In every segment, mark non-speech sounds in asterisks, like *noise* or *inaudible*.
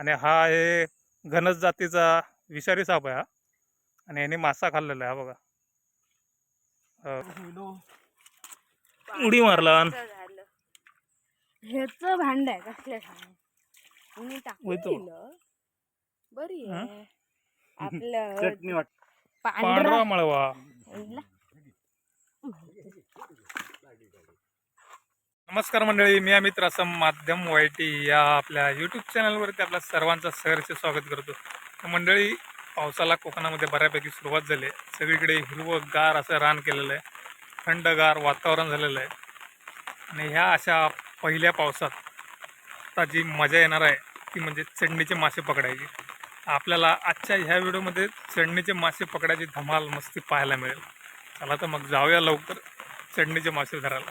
आणि हा आहे घनस जातीचा विषारी साप आहे हा. आणि याने मासा खाल्लेला आहे हा बघा. उडी मारला. ह्याच भांड आहे छान मी. टाकलं बरी आहे. आपलं चटणी वाट पांढरा पांढरा मळवा. नमस्कार मंडळी मी अमित रासम माध्यम वायटी या आपल्या यूट्यूब चॅनलवरती आपल्या सर्वांचं सहर्ष स्वागत करतो. तर मंडळी पावसाला कोकणामध्ये बऱ्यापैकी सुरुवात झाली आहे. सगळीकडे हिरवंगार असं रान केलेलं आहे. थंडगार वातावरण झालेलं आहे. आणि ह्या अशा पहिल्या पावसात आता जी मजा येणार आहे ती म्हणजे चढणीचे मासे पकडायची. आपल्याला आजच्या ह्या व्हिडिओमध्ये चढणीचे मासे पकडायची धमाल मस्ती पाहायला मिळेल. चला तर मग जाऊया लवकर चढणीचे मासे धरायला.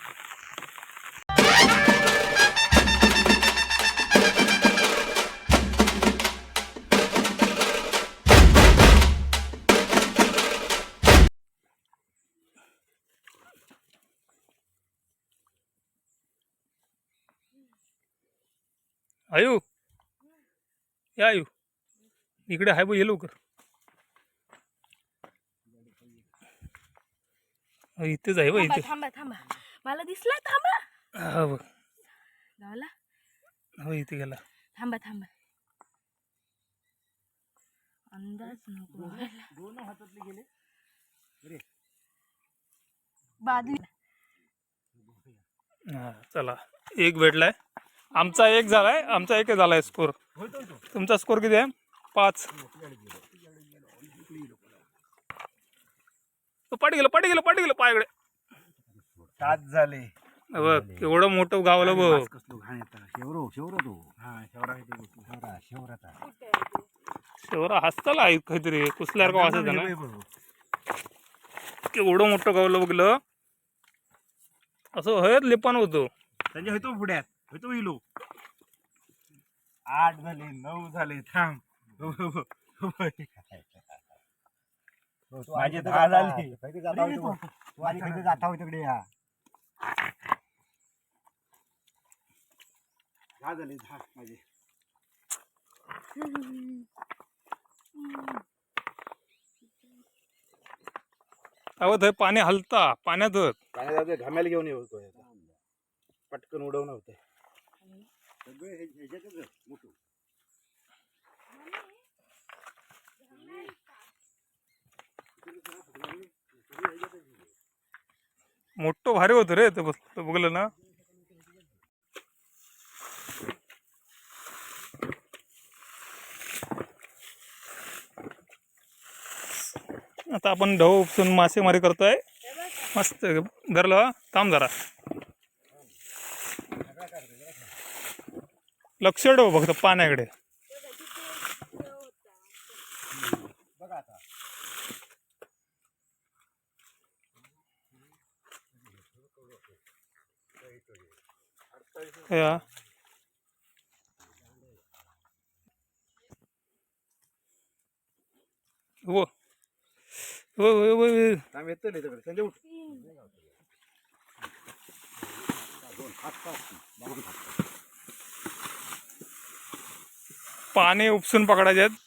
आयु. या आयु. इकडे हाय बघ ये लवकर. इथेच आहे बघ थांबा इथे. थांबा थांबा मला दिसला थांबा. हा बघ. गावला हो इथे गेला. थांबा थांबा. अंदाज नको. दोन हातातले गेले. हा चला. एक भेटलाय. आमचा एक झालाय आमचा एक झालाय स्कोर तुमचा स्कोर किती आहे? पाच. तो पाठी गेलं पाठी गेलं पाठी गेलं पायाकडे. सात झाले. बघ एवढं मोठं गावलं बघ. कसलो घाण येता शेवरो शेवरो तो. हा शेवरा किती शेवरा शेवराचा. शेवरा हसताला आहे काहीतरी. कुसल्यासारखं वाचायचं ना? एवढं मोठं गावलं बघलं. असं हयत लिपान होतो. त्यांच्या होतो पुढ्यात. होतो इलो. आठ झाले नऊ झाले थांब. हो, हो, हो. माझे दहा झाले दहा झाले दहा माझे. अहो थंय पाणी हलता पाण्यात काय जाते घाम्याला घेऊन येतो पटकन उडवणं होते सगळे ह्याच्यातच मोठं. मोठं भारी होतं रे ते बस ते बघलं ना. आता आपण ढव उपसून मासेमारी करतोय. मस्त धरलं थांब जरा. लक्ष ठेव फक्त पाण्याकडे. या हो. हो हो हो हो. आम्ही येतो ना इकडे. संजय उठ. पाणी उपसून पकडायचे आहेत.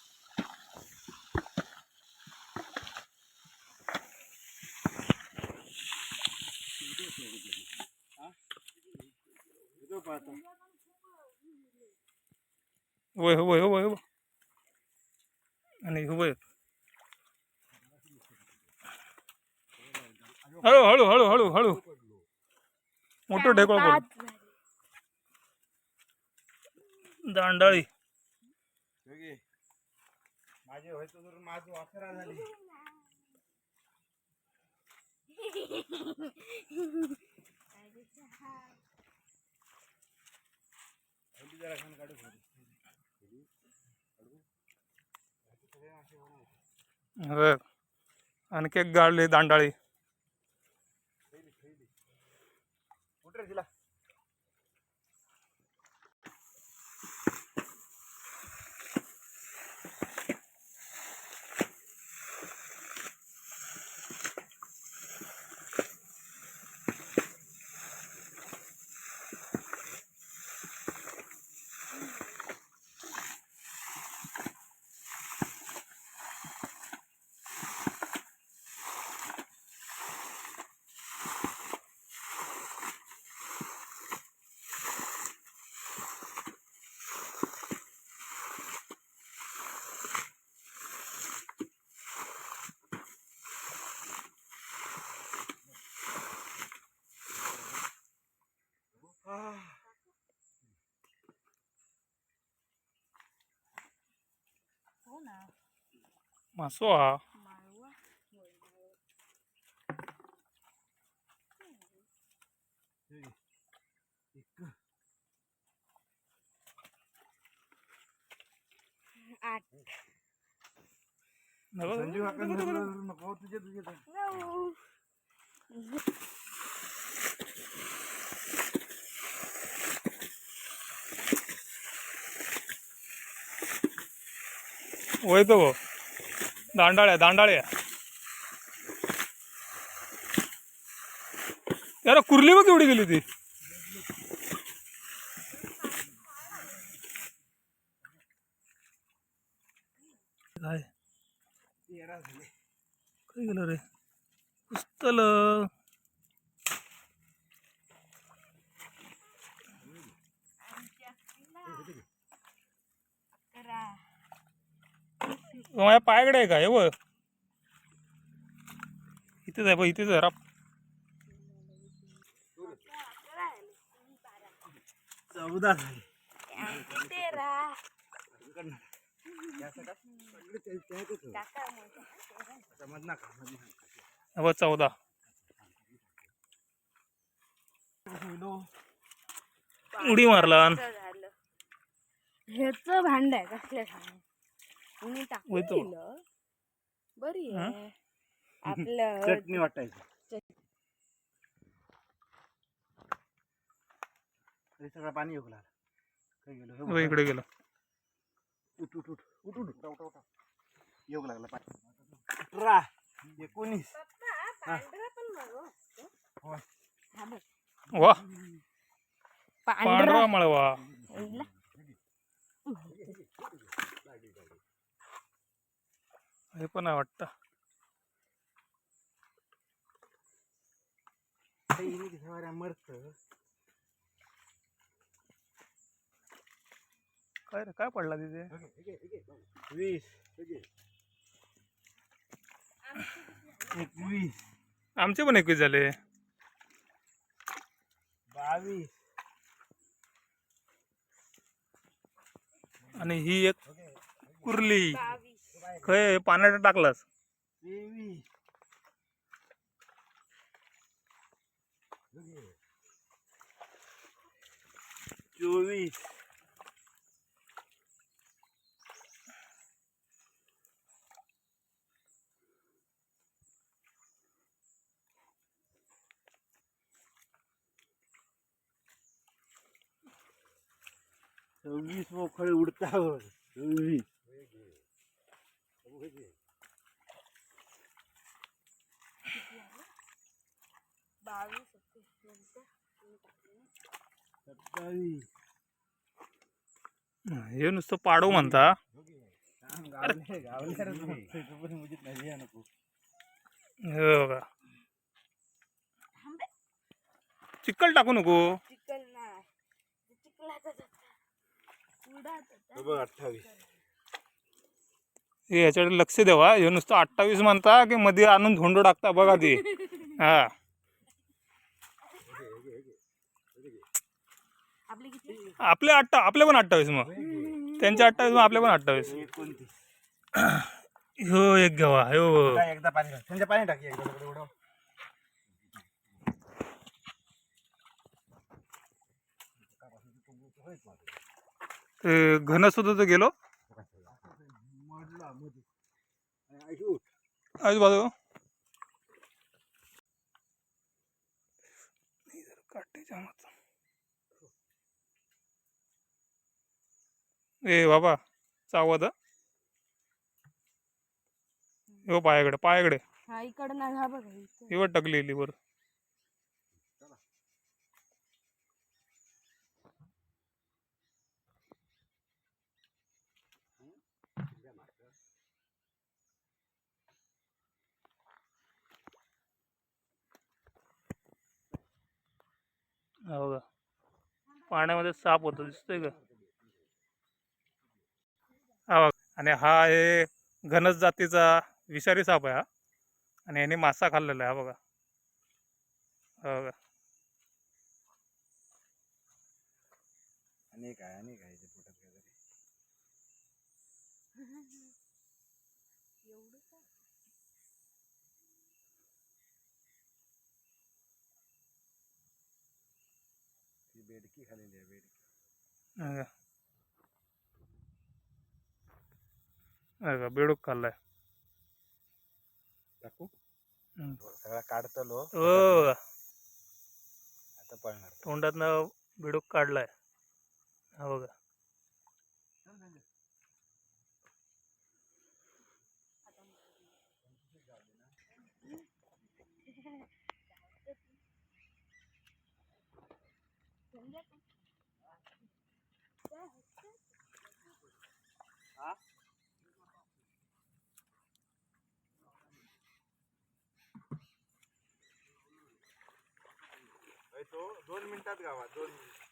होय होय होय होय. आणि होय. हळू हळू हळू हळू हळू. मोठं ढेकळ पड. दांडाळी. माझे व्हायचं तर झाली. आणखी एक गाडली दांडाळी. उठ रे मासो हा आठ संजीव काका नको तुझे तुझे होय तो दांडाळ्या दांडाळ्या. यार कुर्ली बघ एवढी गेली ती. काय? काय गेलं रे? पुस्तल करा. माझ्या पायाकडे आहे का? हे बघ. इथेच आहे बघ इथेच आहे. राप. चौदा बघ चौदा. उडी मारला. ह्याच भांड आहे कसल्या भांड? मी टाकून होय तो. दिलं. बरी आहे. *laughs* आपलं चटणी वाटायची. हे सगळं पाणी येऊ लागलं. काय गेलं? हे बघ. इकडे गेलं. उठ उठ उठ. उठ उठ. उठ, उठ, उठ. येऊ लागलं पाणी. अठरा एकोणीस. पप्पा पांढरा पण बघ होय. हा बघ. वा. पांढरा. पांढरा मळवा. हे पण आहे वाटतं. हे मरत काय रे काय पडला तिथे? वीस एकवीस. आमचे पण एकवीस झाले. बावीस. आणि ही एक कुर्ली. खय पाण्यात टाकलास. चोवीस. सव्वीस मोखळे उडतावर. सव्वीस बावीस हे नुसतं पाडो म्हणता. हे बघा. चिक्कल टाकू नको. चिकन नाही. बघ अठ्ठावीस. हे याच्याकडे लक्ष द्यावा हे नुसतं अठ्ठावीस म्हणता की मध्ये आणून धोंडो टाकता बघा ते. हा. आपले अठ्ठा आपले पण अठ्ठावीस मग. त्यांचे अठ्ठावीस मग आपले पण अठ्ठावीस. हो एक घ्यावा हो एकदा पाणी टाक त्यांच्या पाणी टाकी एकदा तिकडे ते तर गेलो मधला मध्ये आणि आई उठ. आजूबाजू. ए बाबा चावत हो? पायाकडे पायाकडे. हा इकडं नाही हा बघा टाकलेली वर पाण्यामध्ये साप होतो दिसतोय का? हा बघ. आणि हा आहे घनस जातीचा विषारी साप आहे हा. आणि याने मासा खाल्लेला आहे हा बघा. हा बघा. आणि काय आणि काय ते पोटात काहीतरी. बेडकी खालेली आहे बेडकी खाल्लाय टाकू. सगळा काढतो लो ओ आता पळणार तोंडातनं बेडूक काढलाय हा बघा तो दोन मिनिटात गावा दोन मिनिटात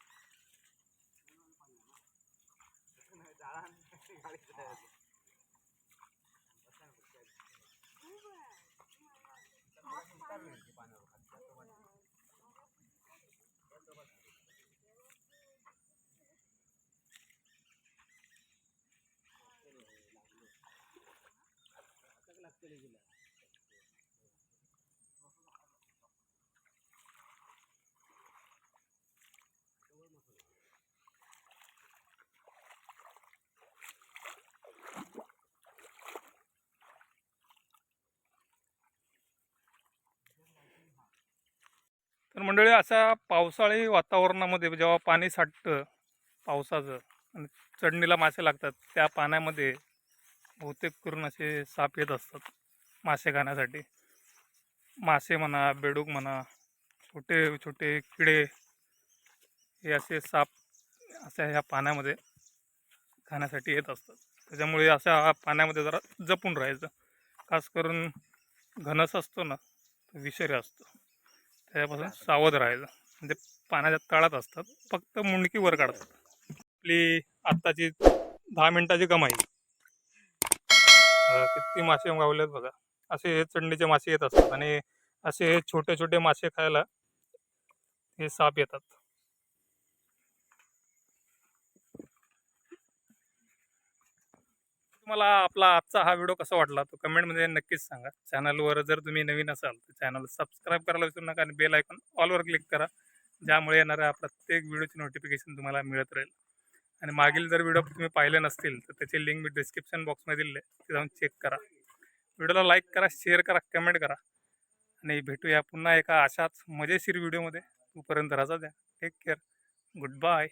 नाही, तर मंडळी अशा पावसाळी वातावरणामध्ये जेव्हा पाणी साठतं पावसाचं आणि चढणीला मासे लागतात त्या पाण्यामध्ये बहुतेक करून असे साप येत असतात मासे खाण्यासाठी. मासे म्हणा बेडूक म्हणा छोटे छोटे किडे हे असे साप अशा ह्या पाण्यामध्ये खाण्यासाठी येत असतात. त्याच्यामुळे अशा पाण्यामध्ये जरा जपून राहायचं. खास करून घनस असतो ना विषारी असतो. त्याच्यापासून सावध राहायचं. म्हणजे पाण्याच्या तळात असतात. फक्त मुंडकी वर काढतात. आपली आत्ताची दहा मिनिटाची कमाई. किती मासे गावलेत बघा. असे हे चंडीचे मासे येत असतात. आणि असे हे छोटे छोटे मासे खायला हे साप येतात. तुम्हाला आपला आजचा हा व्हिडिओ कसा वाटला तो कमेंटमध्ये नक्कीच सांगा. चॅनलवर जर तुम्ही नवीन असाल तर चॅनल सबस्क्राईब करायला विसरू नका आणि बेल आयकॉन ऑलवर क्लिक करा. ज्यामुळे येणाऱ्या प्रत्येक व्हिडिओची नोटिफिकेशन तुम्हाला मिळत राहील. आणि मागील जर व्हिडिओ तुम्ही पाहिले नसतील तर त्याची लिंक मी डिस्क्रिप्शन बॉक्समध्ये दिली आहे. ते जाऊन चेक करा. व्हिडिओला लाईक करा शेअर करा कमेंट करा. आणि भेटूया पुन्हा एका अशाच मजेशीर व्हिडिओमध्ये तोपर्यंत रजा द्या. Take care good bye